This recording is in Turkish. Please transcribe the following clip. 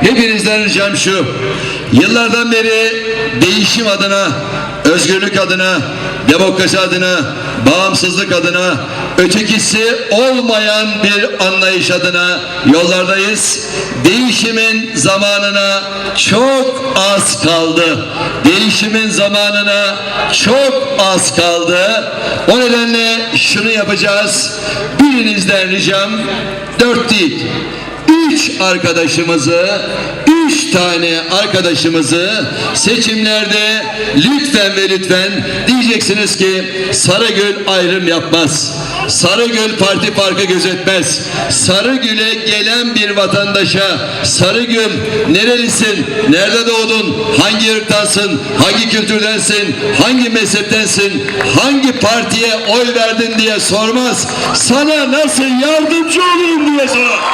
Hepinizden ricam şu. Yıllardan beri değişim adına, özgürlük adına, demokrasi adına, bağımsızlık adına, ötekisi olmayan bir anlayış adına yollardayız. Değişimin zamanına çok az kaldı. Değişimin zamanına çok az kaldı. O nedenle şunu yapacağız. Birinizden ricam dört değil üç arkadaşımızı, üç tane arkadaşımızı seçimlerde lütfen ve lütfen diyeceksiniz ki Sarıgül ayrım yapmaz. Sarıgül parti farkı gözetmez. Sarıgül'e gelen bir vatandaşa Sarıgül nerelisin, nerede doğdun, hangi ırktansın, hangi kültürdensin, hangi mezheptensin, hangi partiye oy verdin diye sormaz. Sana nasıl yardımcı olayım diye sorar.